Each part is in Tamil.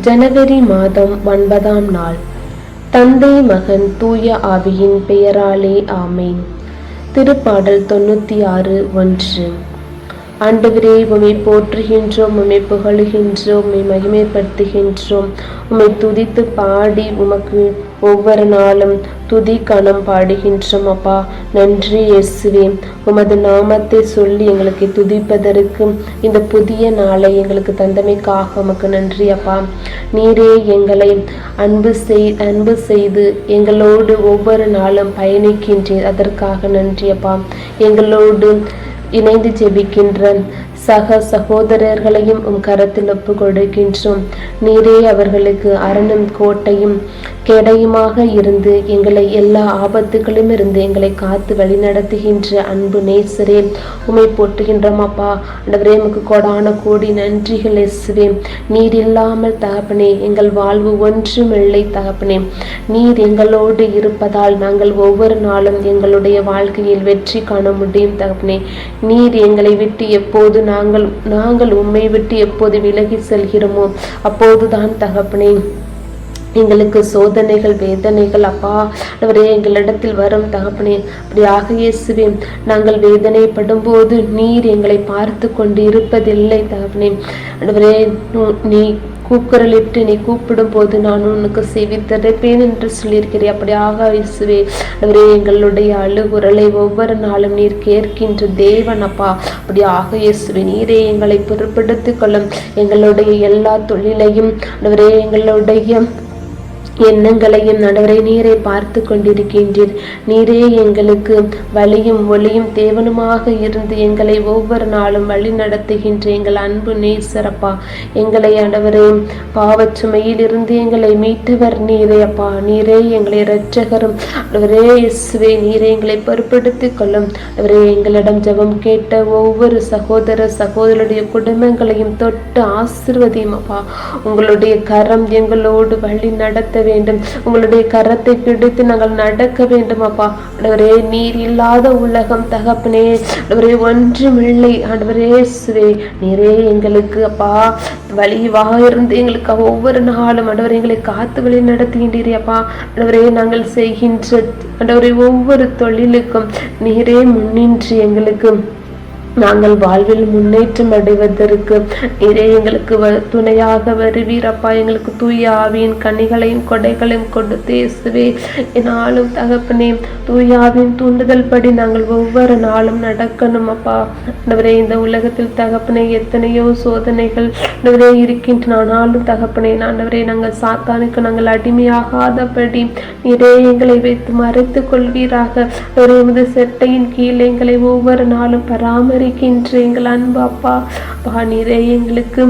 ஜனவரி மாதம் ஒன்பதாம் நாள். தந்தை மகன் தூய ஆவியின் பெயராலே ஆமேன். திருப்பாடல் தொண்ணூற்றி ஆறு ஒன்று. ஆண்டவரே உம்மை போற்றுகின்றோம் உம்மை புகழுகின்றோம் உம்மை மகிமைப்படுத்துகின்றோம். உம்மை துதித்து பாடி உமக்கு ஒவ்வொரு நாளும் துதி கணம் பாடுகின்றோம் அப்பா. நன்றி இயேசுவே. உமது நாமத்தை சொல்லி எங்களுக்கு துதிப்பதற்கு இந்த புதிய நாளை எங்களுக்கு தந்தமைக்காக உமக்கு நன்றி அப்பா. நீரே எங்களை அன்பு செய் அன்பு செய்து எங்களோடு ஒவ்வொரு நாளும் பயணிக்கின்றீர். அதற்காக நன்றி அப்பா. எங்களோடு இணைந்து ஜெபிக்கின்ற சக சகோதரர்களையும் உம் கரத்தில் ஒப்பு கொடுக்கின்றோம் நீரே அவர்களுக்கு அரணும் கோட்டையும் கேடையுமாக இருந்து எங்களை எல்லா ஆபத்துகளும் இருந்து எங்களை காத்து வழி நடத்துகின்ற அன்பு நேசரே உமை போட்டுகின்றோம் அப்பா ஆண்டவரே உமக்கு கோடான கோடி நன்றிகள் எசுவே நீர் இல்லாமல் தகப்பனே எங்கள் வாழ்வு ஒன்றும் இல்லை தகப்பனே. நீர் எங்களோடு இருப்பதால் நாங்கள் ஒவ்வொரு நாளும் எங்களுடைய வாழ்க்கையில் வெற்றி காண முடியும் தகப்பனே. நீர் எங்களை விட்டு எப்போது நாங்கள் நாங்கள் உம்மை விட்டு எப்போது விலகி செல்கிறோமோ அப்போதுதான் தகப்பனே. எங்களுக்கு சோதனைகள் வேதனைகள் அப்பா அவரே எங்களிடத்தில் வரும் தகப்பனே அப்படியாக இயேசுவே நாங்கள் வேதனைப்படும் போது நீர் எங்களை பார்த்து கொண்டு இருப்பதில்லை தகப்பனே. ஆண்டவரே நீ கூக்குரலிட்டு நீ கூப்பிடும் போது நான் உனக்கு செவி என்று சொல்லியிருக்கிறேன். அப்படியாக இயேசுவே அவரே எங்களுடைய அழுகுரலை ஒவ்வொரு நாளும் நீர் கேட்கின்ற தேவன் அப்பா. அப்படியாக இயேசுவே நீரே எங்களை பொருட்படுத்திக் கொள்ளும். எங்களுடைய எல்லா தொழிலையும் அவரே எங்களுடைய எண்ணங்களையும் நடவரை நீரை பார்த்து கொண்டிருக்கின்றீர். நீரே எங்களுக்கு வழியும் ஒளியும் தேவனுமாக இருந்து எங்களை ஒவ்வொரு நாளும் வழி நடத்துகின்ற எங்கள் அன்பு நீர் சிறப்பா எங்களை அடவரே பாவச்சுமையிலிருந்து எங்களை மீட்டவர் நீரே அப்பா. நீரே எங்களை இரட்சகரும். ஆண்டவரே இயேசுவே நீரே எங்களை பொறுப்படுத்திக் கொள்ளும். அவரே எங்களிடம் ஜெபம் கேட்ட ஒவ்வொரு சகோதர சகோதரருடைய குடும்பங்களையும் தொட்டு ஆசிர்வதியும் அப்பா உங்களுடைய கரம் எங்களோடு வழி நடத்த வேண்டும். உங்களுடைய கரத்தை பிடித்து நாங்கள் நடக்க வேண்டும் அப்பா. ஆண்டவரே நீர் இல்லாத உலகம் தகப்பனே. ஆண்டவரே ஒன்றுமில்லை. ஆண்டவரே சுவே நீரே எங்களுக்கு அப்பா. வழிவாக இருந்து எங்களுக்கு ஒவ்வொரு நாளும் ஆண்டவரே எங்களை காத்து வழி நடத்துகின்றீரே அப்பா. ஆண்டவரே நாங்கள் செய்கின்ற ஆண்டவரே ஒவ்வொரு தொழிலுக்கும் நீரே முன்னின்று எங்களுக்கு. நாங்கள் வாழ்வில் முன்னேற்றம் அடைவதற்கு நீரே எங்களுக்கு வ- துணையாக வருவீரப்பா எங்களுக்கு தூய ஆவியின் கனிகளையும் கொடைகளையும் கொடுத்து இயேசுவே என்னாலும் தகப்பனே தூய ஆவியின் தூண்டுதல் படி நாங்கள் ஒவ்வொரு நாளும் நடக்கணும் அப்பா. ஆண்டவரே இந்த உலகத்தில் தகப்பனே எத்தனையோ சோதனைகள் ஆண்டவரே இருக்கின்றன. ஆனாலும் தகப்பனே ஆண்டவரே நாங்கள் சாத்தானுக்கு நாங்கள் அடிமையாகாதபடி நீரே எங்களை வைத்து மறைத்து கொள்வீராக. ஒரு எமது செட்டையின் கீழ் எங்களை ஒவ்வொரு நாளும் பராமரிக்கின்ற எங்கள் அன்பு அப்பா. அப்பா நிறைய எங்களுக்கு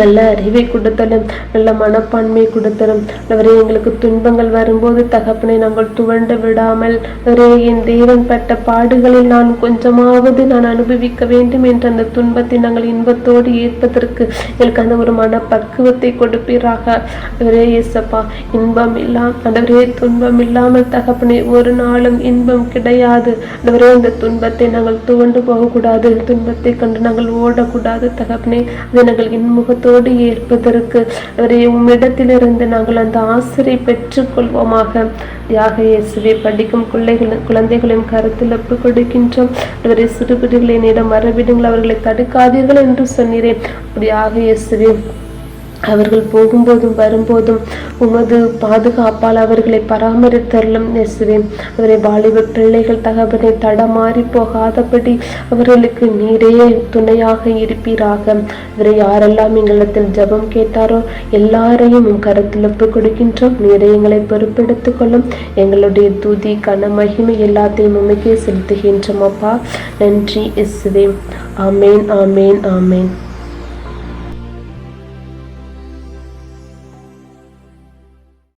நல்ல அறிவை கொடுத்தலும் நல்ல மனப்பான்மை கொடுத்தலும் அவரே எங்களுக்கு துன்பங்கள் வரும்போது தகப்பனை நாங்கள் துவண்டு விடாமல் அவரே என் தேவன் பட்ட பாடுகளில் நான் கொஞ்சமாவது நான் அனுபவிக்க வேண்டும் என்ற அந்த துன்பத்தை நாங்கள் இன்பத்தோடு ஏற்பதற்கு எங்களுக்கு அந்த ஒரு மன பக்குவத்தை கொடுப்பீராக. அவரே இயேசப்பா இன்பம் இல்லாம அந்தவரே துன்பம் இல்லாமல் தகப்பனை ஒரு நாளும் இன்பம் கிடையாது. அந்தவரே அந்த துன்பத்தை நாங்கள் துவண்டு போகக்கூடாது. துன்பத்தை கண்டு நாங்கள் ஓடக்கூடாது தகப்பனே. அதை நாங்கள் இன்முகத்தை இன்முகத்தோடு ஏற்பதற்கு அவரை உம்மிடத்திலிருந்து நாங்கள் அந்த ஆசிரியை பெற்றுக்கொள்வோமாக. தியாக இயேசுவை படிக்கும் பிள்ளைகள் குழந்தைகளின் கருத்தில் ஒப்புக் கொடுக்கின்றோம் அவரை சிறுபிடிகளை என்னிடம் வரவிடுங்கள் அவர்களை தடுக்காதீர்கள் என்று சொன்னீரேன் அப்படியாக இயேசுவே அவர்கள் போகும்போதும் வரும்போதும் உமது பாதுகாப்பால் அவர்களை பராமரித்தருளும் நெசுவே அவரை வாலிப பிள்ளைகள் தகவலை தடமாறி போகாதபடி அவர்களுக்கு நீரே துணையாக இருப்பீராக. அவரை யாரெல்லாம் எங்களிடத்தில் ஜெபம் கேட்டாரோ எல்லாரையும் உன் கருத்தில் ஒப்புக் கொடுக்கின்றோம். நீரை எங்களை பொறுப்பெடுத்துக் கொள்ளும். எங்களுடைய துதி கன மகிமை எல்லாத்தையும் உமக்கே செலுத்துகின்றோம் அப்பா. நன்றி இசுவே ஆமேன் ஆமேன் ஆமேன்.